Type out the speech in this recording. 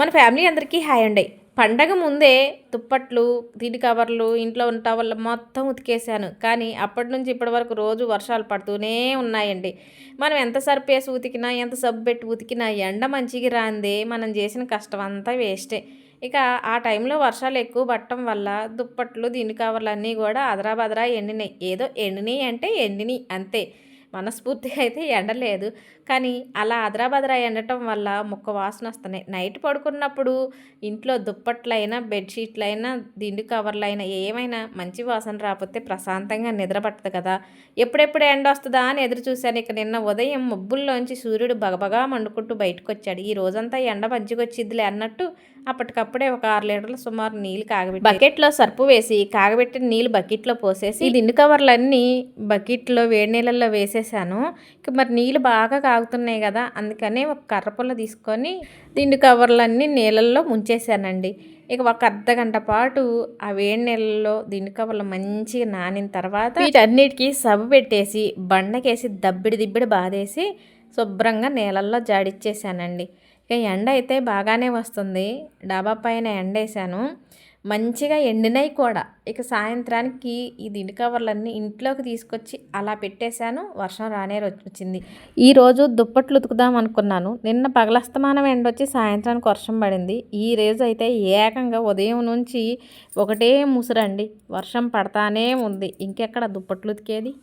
మన ఫ్యామిలీ అందరికీ హాయ్ అండి. పండగ ముందే దుప్పట్లు దీని కవర్లు ఇంట్లో ఉన్న వల్ల మొత్తం ఉతికేసాను కానీ అప్పటి నుంచి ఇప్పటి వరకు రోజు వర్షాలు పడుతూనే ఉన్నాయండి. మనం ఎంత సర్పేసి ఉతికినా ఎంత సబ్బు పెట్టి ఉతికినా ఎండ మంచిగా రాందే. మనం చేసిన కష్టం అంతా వేస్టే. ఇక ఆ టైంలో వర్షాలు ఎక్కువ పట్టడం వల్ల దుప్పట్లు దీని కవర్లు అన్నీ కూడా అదరా బదరా ఎండినాయి. ఏదో ఎండినాయి అంటే ఎండినాయి అంతే. మనస్ఫూర్తిగా అయితే ఎండలేదు. కానీ అలా అదరాబదరా ఎండటం వల్ల ముక్క వాసన వస్తున్నాయి నైట్ పడుకున్నప్పుడు ఇంట్లో దుప్పట్లైనా బెడ్షీట్లైనా దిండు కవర్లైనా ఏమైనా మంచి వాసన రాకపోతే ప్రశాంతంగా నిద్ర పట్టదు కదా. ఎప్పుడెప్పుడు ఎండ వస్తుందా అని ఎదురు చూశాను. ఇక నిన్న ఉదయం మబ్బుల్లోంచి సూర్యుడు బగబగా మండుకుంటూ బయటకు వచ్చాడు ఈ రోజంతా ఎండ మంచిగొచ్చిద్దిలే అన్నట్టు అప్పటికప్పుడే ఒక ఆరు లీటర్ల సుమారు నీళ్ళు కాగబెట్టి బకెట్లో సర్పు వేసి కాగబెట్టిన నీళ్ళు బకెట్లో పోసేసి దిండు కవర్లన్నీ బకెట్లో వేడి నీళ్ళల్లో వేసేసాను ఇక మరి నీళ్ళు బాగా కాగుతున్నాయి కదా అందుకని ఒక కర్రపుల్ల తీసుకొని దిండు కవర్లన్నీ నీళ్ళల్లో ముంచేసానండి ఇక ఒక అర్ధ గంట పాటు ఆ వేడి నీళ్ళలో దిండు కవర్లు మంచిగా నానిన తర్వాత వీటన్నిటికీ సబ్బు పెట్టేసి బండకేసి దబ్బిడి దిబ్బిడి బాధేసి శుభ్రంగా నీళ్ళల్లో జాడిచ్చేసానండి. ఇక ఎండ అయితే బాగానే వస్తుంది. డాబా పైన ఎండ వేసాను మంచిగా ఎండినాయి కూడా. ఇక సాయంత్రానికి ఈ దిండు కవర్లన్నీ ఇంట్లోకి తీసుకొచ్చి అలా పెట్టేశాను. వర్షం రానే వచ్చింది. ఈరోజు దుప్పట్లు ఉతుకుదాం అనుకున్నాను. నిన్న పగలస్తమానం ఎండ వచ్చి సాయంత్రానికి వర్షం పడింది. ఈ రోజు అయితే ఏకంగా ఉదయం నుంచి ఒకటే ముసురండి. వర్షం పడతానే ఉంది. ఇంకెక్కడ దుప్పట్లు ఉతికేది?